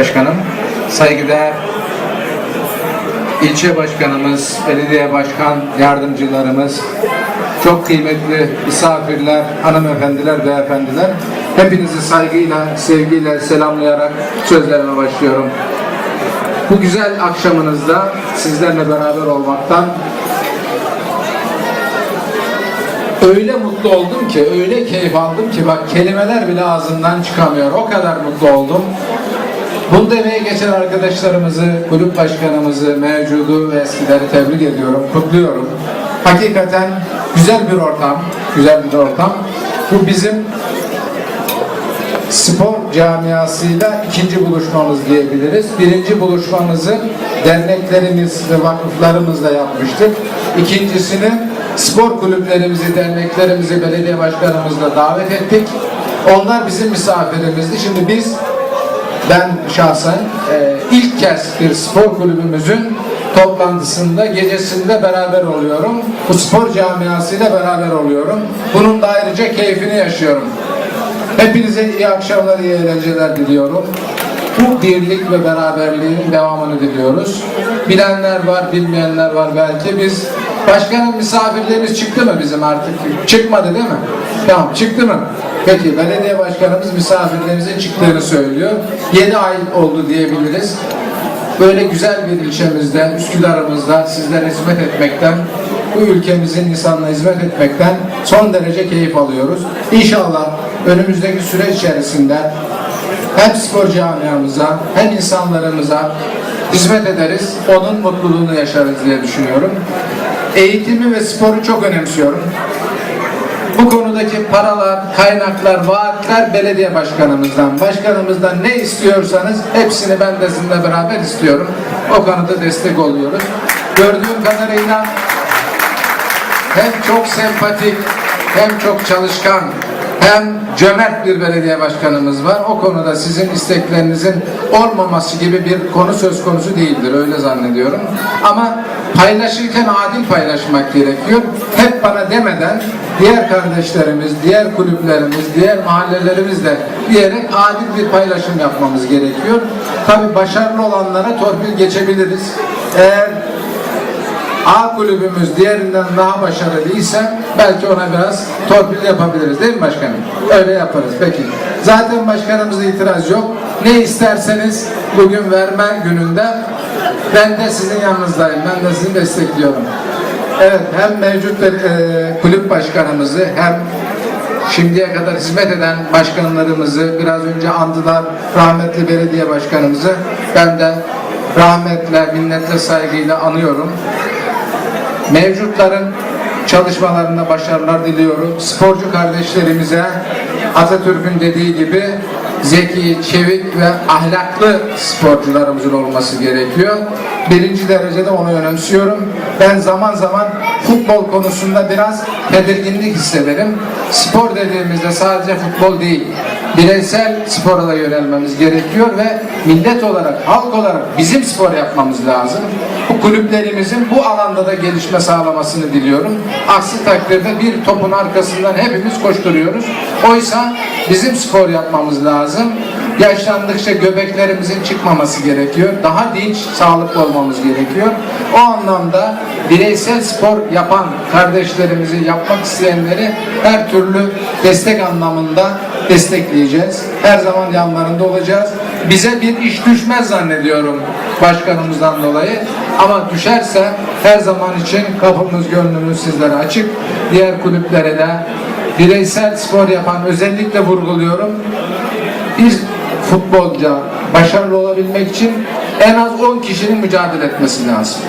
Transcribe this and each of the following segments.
Başkanım, saygıdeğer ilçe başkanımız, belediye başkan yardımcılarımız, çok kıymetli misafirler, hanımefendiler, beyefendiler, hepinizi saygıyla, sevgiyle selamlayarak sözlerime başlıyorum. Bu güzel akşamınızda sizlerle beraber olmaktan öyle mutlu oldum ki, öyle keyif aldım ki bak kelimeler bile ağzımdan çıkamıyor. O kadar mutlu oldum. Bunu demeye geçen arkadaşlarımızı, kulüp başkanımızı, mevcudu ve eskileri tebrik ediyorum, kutluyorum. Hakikaten güzel bir ortam, güzel bir ortam. Bu bizim spor camiasıyla ikinci buluşmamız diyebiliriz. Birinci buluşmamızı derneklerimiz ve vakıflarımızla yapmıştık. İkincisini spor kulüplerimizi, derneklerimizi belediye başkanımızla davet ettik. Onlar bizim misafirimizdi. Şimdi biz ben şahsen e, ilk kez bir spor kulübümüzün toplantısında, gecesinde beraber oluyorum. Bu spor camiasıyla beraber oluyorum. Bunun da ayrıca keyfini yaşıyorum. Hepinize iyi akşamlar, iyi eğlenceler diliyorum. Bu birlik ve beraberliğin devamını diliyoruz. Bilenler var, bilmeyenler var belki. Biz başkanın misafirlerimiz çıktı mı bizim artık? Çıkmadı değil mi? Tamam, çıktı mı? Peki, belediye başkanımız misafirlerimizin çıktığını söylüyor. 7 ay oldu diyebiliriz. Böyle güzel bir ilçemizde, Üsküdar'ımızda sizlere hizmet etmekten, bu ülkemizin insanına hizmet etmekten son derece keyif alıyoruz. İnşallah önümüzdeki süreç içerisinde hem spor camiamıza hem insanlarımıza hizmet ederiz. Onun mutluluğunu yaşarız diye düşünüyorum. Eğitimi ve sporu çok önemsiyorum. Bu konudaki paralar, kaynaklar, vaatler belediye başkanımızdan, başkanımızdan ne istiyorsanız hepsini ben de sizinle beraber istiyorum. O konuda destek oluyoruz. Gördüğüm kadarıyla hem çok sempatik, hem çok çalışkan, hem cömert bir belediye başkanımız var. O konuda sizin isteklerinizin olmaması gibi bir konu söz konusu değildir. Öyle zannediyorum. Ama paylaşırken adil paylaşmak gerekiyor. Hep bana demeden diğer kardeşlerimiz, diğer kulüplerimiz, diğer mahallelerimiz de diyerek adil bir paylaşım yapmamız gerekiyor. Tabi başarılı olanlara torpil geçebiliriz. Eğer A kulübümüz diğerinden daha başarılıysa belki ona biraz torpil yapabiliriz değil mi başkanım? Öyle yaparız peki. Zaten başkanımıza itiraz yok. Ne isterseniz bugün verme gününde ben de sizin yanınızdayım. Ben de sizi destekliyorum. Evet hem mevcut e, kulüp başkanımızı hem şimdiye kadar hizmet eden başkanlarımızı biraz önce andılar rahmetli belediye başkanımızı ben de rahmetle minnetle saygıyla anıyorum mevcutların çalışmalarında başarılar diliyorum. Sporcu kardeşlerimize Atatürk'ün dediği gibi zeki, çevik ve ahlaklı sporcularımızın olması gerekiyor. Birinci derecede onu önemsiyorum. Ben zaman zaman futbol konusunda biraz tedirginlik hissederim. Spor dediğimizde sadece futbol değil, bireysel spora da yönelmemiz gerekiyor ve millet olarak, halk olarak bizim spor yapmamız lazım. Bu kulüplerimizin bu alanda da gelişme sağlamasını diliyorum. Aksi takdirde bir topun arkasından hepimiz koşturuyoruz. Oysa bizim spor yapmamız lazım. Yaşlandıkça göbeklerimizin çıkmaması gerekiyor. Daha dinç, sağlıklı olmamız gerekiyor. O anlamda bireysel spor yapan kardeşlerimizi, yapmak isteyenleri her türlü destek anlamında destekleyeceğiz. Her zaman yanlarında olacağız. Bize bir iş düşmez zannediyorum başkanımızdan dolayı. Ama düşerse her zaman için kapımız, gönlümüz sizlere açık. Diğer kulüplere de bireysel spor yapan özellikle vurguluyorum. Bir futbolcu başarılı olabilmek için en az 10 kişinin mücadele etmesi lazım.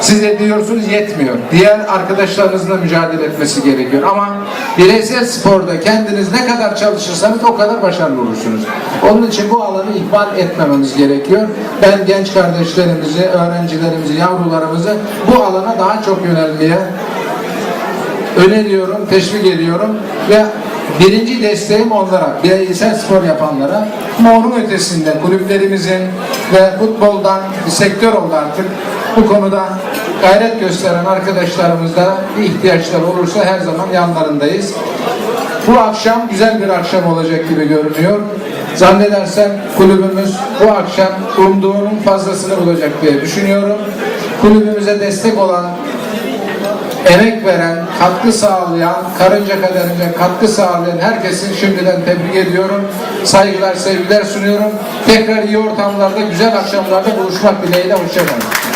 Siz de diyorsunuz yetmiyor. Diğer arkadaşlarınızla mücadele etmesi gerekiyor. Ama bireysel sporda kendiniz ne kadar çalışırsanız o kadar başarılı olursunuz. Onun için bu alanı ihmal etmememiz gerekiyor. Ben genç kardeşlerimizi, öğrencilerimizi, yavrularımızı bu alana daha çok yönelmeye öneriyorum, teşvik ediyorum ve birinci desteğim onlara, bireysel spor yapanlara ama onun ötesinde kulüplerimizin ve futboldan bir sektör oldu artık bu konuda gayret gösteren arkadaşlarımızda bir ihtiyaçlar olursa her zaman yanlarındayız. Bu akşam güzel bir akşam olacak gibi görünüyor. Zannedersem kulübümüz bu akşam umduğunun fazlasını bulacak diye düşünüyorum. Kulübümüze destek olan emek veren, katkı sağlayan, karınca kadarınca katkı sağlayan herkesin şimdiden tebrik ediyorum. Saygılar, sevgiler sunuyorum. Tekrar iyi ortamlarda, güzel akşamlarda buluşmak dileğiyle. Hoşçakalın.